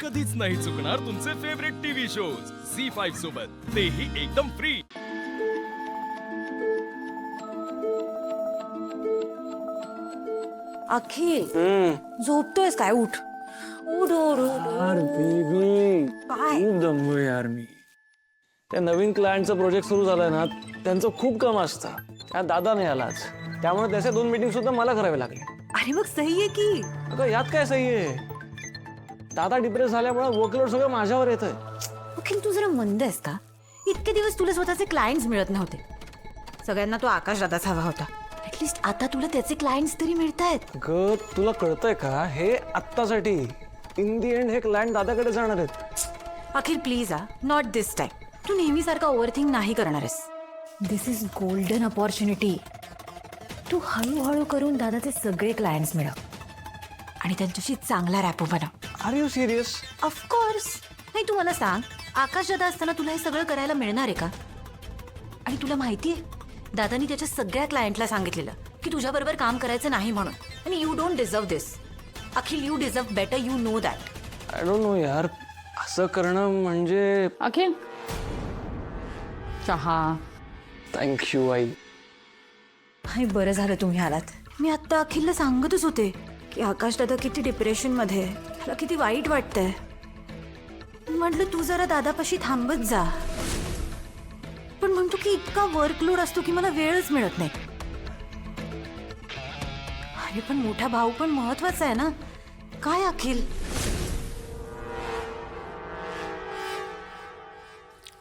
कधीच नाही चुकणार तुमचे favourite TV shows Zee five सोबत. तेही एकदम फ्री अखिल झोपतोयस काय? उठ. उठ उठ उठ. यार बेबी काय? खूप दमलोय यार मी. त्या नवीन क्लायंटचा प्रोजेक्ट सुरू झालाय ना त्यांचं खूप कम असतं. त्या दादा नाही आलाच त्यामुळे त्याच्या दोन मीटिंग सुद्धा मला करावे लागले. अरे मग सही आहे की? अगं यात काय सही आहे? दादा डिप्रेस झाल्यामुळे वर्कलोड सगळं माझ्यावर येतंय. अखिल तू जरा मंद आहेस का? इतके दिवस तुला स्वतःचे क्लायंट्स मिळत नव्हते. सगळ्यांना तो आकाश दादाच हवा होता. ऍटलिस्ट आता तुला त्याचे क्लायंट्स तरी मिळत आहेत ग तुला कळतंय का? हे आत्तासाठी इन दी एंड हे क्लायंट दादाकडे जाणार आहेत. Akhil please uh not this time तू नेहमीसारखा ओव्हरथिंक नाही करणार आहेस. दिस इज गोल्डन अपॉर्च्युनिटी तू हळूहळू करून दादाचे सगळे क्लायंट्स मिळव. आणि त्यांच्याशी चांगला रॅपो बनव. आर यू सिरियस ऑफकोर्स नाही तू मला सांग आकाश दादा असताना तुला हे सगळं करायला मिळणार आहे का? आणि तुला माहिती आहे दादानी त्याच्या सगळ्या क्लायंटला सांगितलेलं की तुझ्याबरोबर काम करायचं नाही म्हणून. आणि you don't deserve this Akhil you deserve better you know that I don't know यार. असं करणं म्हणजे अखिल. चहा. थँक्यू आई हे बरं झालं तुम्ही आलात. मी आत्ता अखिलला सांगतच होते की आकाश दादा किती डिप्रेशनमध्ये आहे. त्याला किती वाईट वाटतंय. म्हटलं तू जरा दादापाशी थांबत जा. पण म्हणतो की इतका वर्कलोड असतो की मला वेळच मिळत नाही. अरे पण मोठा भाऊ पण महत्त्वाचा आहे ना. काय अखिल?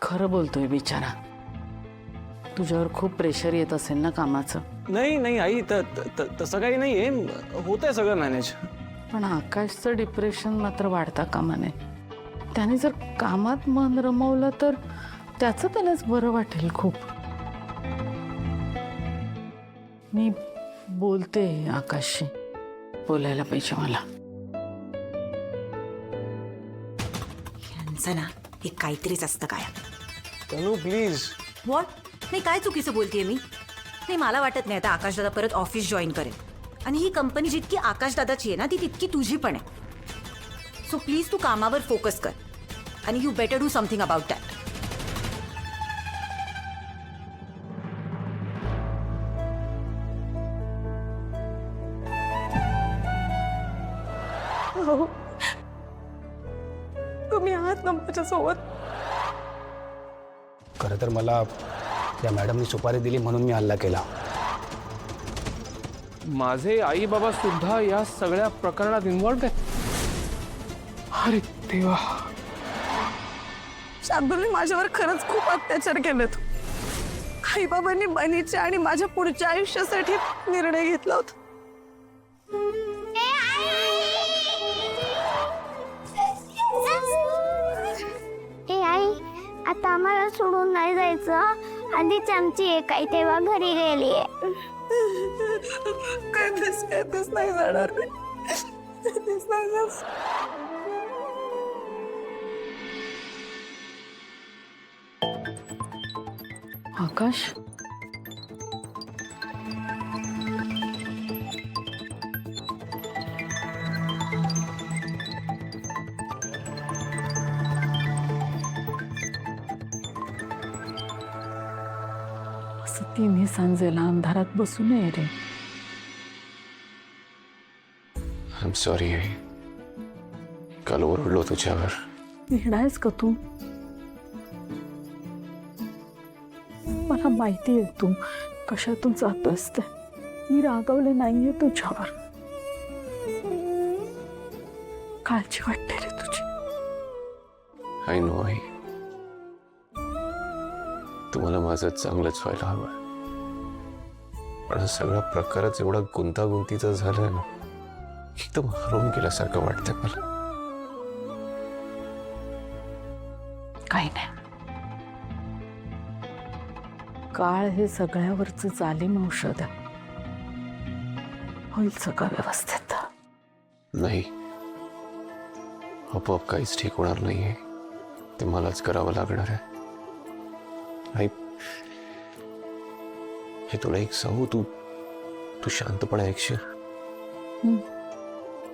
खरं बोलतोय बिचारा तुझ्यावर खूप प्रेशर येत असेल ना कामाचं? नाही नाही आई त- त- त- तसं काही नाहीये. होतंय सगळं मॅनेज पण आकाशचं डिप्रेशन मात्र वाढता कामा नये त्याने जर कामात मन रमवलं तर त्याचं त्यालाच बरं वाटेल खूप. मी बोलते आकाशशी. बोलायला पाहिजे मला. यांचं ना हे काहीतरीच असतं काय तनू प्लीज वॉट नाही काय चुकीचं बोलतेय मी? नाही मला वाटत नाही आता आकाशदादा परत ऑफिस जॉईन करेल. आणि ही कंपनी जितकी आकाशदादाची आहे ना ती तितकी तुझी पण आहे. सो प्लीज तू कामावर फोकस कर. आणि you better do something about that तुम्ही आहात ना माझ्यासोबत. खरं तर मला या मॅडमनी सुपारी दिली म्हणून मी हल्ला केला. माझे आई बाबा सुद्धा या सगळ्या प्रकरणात इन्व्हॉल्ड आहेत. अरे देवा. शार्दूलने माझ्यावर खरंच खूप अत्याचार केलेत. आईबाबांनी बहिणीच्या आणि माझ्या पुढच्या आयुष्यासाठी निर्णय घेतला होता. ए आई आता आम्हाला सोडून नाही जायचं. आधीच आमची एक आई तेव्हा घरी गेली कधीच कधीच नाही जाणार मी. कधीच नाही जाणार. आकाश असं तिन्ही सांजेला अंधारात बसू नये रे. आय एम सॉरी काल ओरडलो तुझ्यावर. वेडायस का तू? मला माहिती आहे तू कशातून जातोस ते मी रागवले नाहीये तुझ्यावर. काळजी वाटते रे तुझी. आय नो आई. तुम्हाला माझं चांगलंच व्हायला हवं पण हा सगळा प्रकारच एवढा गुंतागुंतीचा झालाय ना एकदम हरवून गेल्यासारखं वाटतंय मला. काही नाही. काळ हे सगळ्यावरच जालीम औषध. होईल सगळं व्यवस्थित. नाही. आपोआप काहीच ठीक होणार नाहीये. ते मलाच करावं लागणार आहे. आई हे तुला एक सांगू तू तू शांतपणे ऐकशील?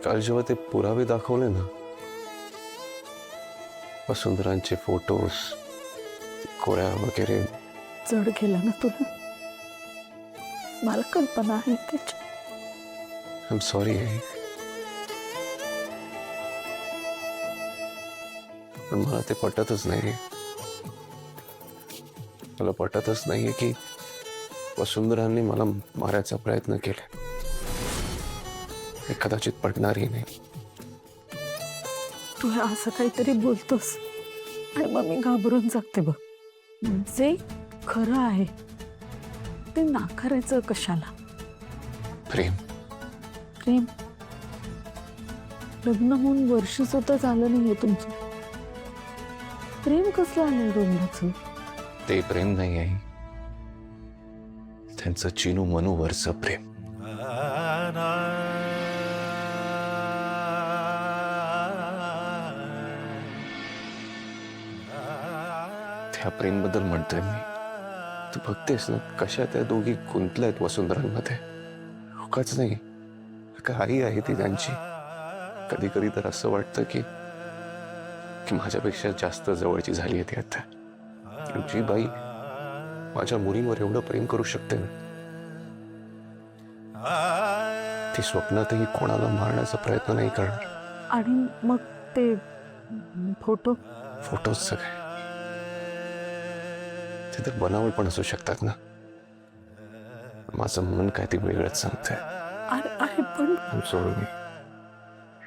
काल जेव्हा ते पुरावे दाखवले ना वसुंधरांचे फोटोज कोऱ्या वगैरे. जड गेला ना तुला? मला कल्पना आहे त्याची. आय एम सॉरी आई. पण मला ते पटतच नाही मला पटतच नाहीये की वसुंधरांनी मला मारायचा प्रयत्न केला. हे कदाचित पडणारही नाही. तू हे असं काहीतरी बोलतोस. आणि मग मी घाबरून जाते बघ. जे खरं आहे ते नाकारायचं कशाला? प्रेम. प्रेम. लग्न होऊन वर्ष सुद्धा झालं नाहीये तुमचं. प्रेम कसलं आलंय डोंगराचं ते प्रेम नाही आहे. त्यांचं चिनू मनूवरचं प्रेम. त्या प्रेमबद्दल म्हणतोय मी. तू बघतेस ना कशा त्या दोघी गुंतल्यात वसुंधरांमध्ये. उगाच नाही काही आहे ती त्यांची. कधी कधी तर असं वाटतं की की माझ्यापेक्षा जास्त जवळची झाली आहे ती आता. जी बाई माझ्या मुलीवर एवढं प्रेम करू शकते ना? ती स्वप्नातही कोणाला मारण्याचा प्रयत्न नाही करणार. आणि मग ते फोटो? फोटोज सगळे. ते तर बनावट पण असू शकतात ना? माझं मन काय ते वेगळंच सांगतंय. अरे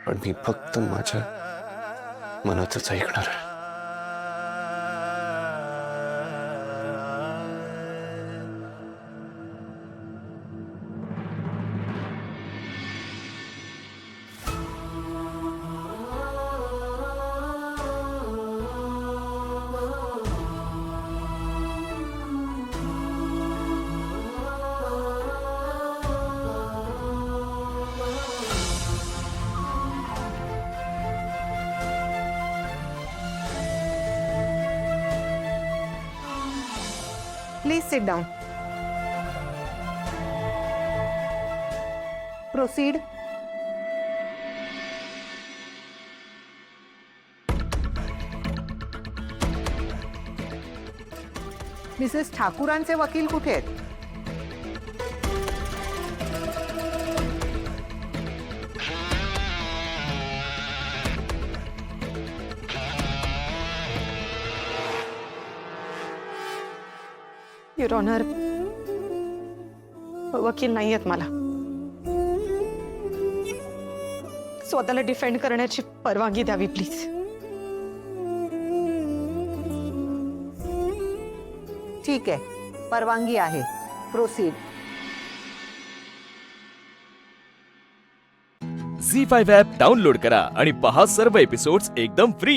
पण मी फक्त माझ्या मनाचंच ऐकणार आहे. Please sit down proceed Mrs ठाकूरांचे वकील कुठे आहेत? युअर ऑनर वकील नाही आहेत मला. स्वतःला डिफेंड करण्याची परवानगी द्यावी प्लीज ठीक आहे. परवानगी आहे. Proceed Zee five app download करा आणि पहा सर्व एपिसोड्स एकदम फ्री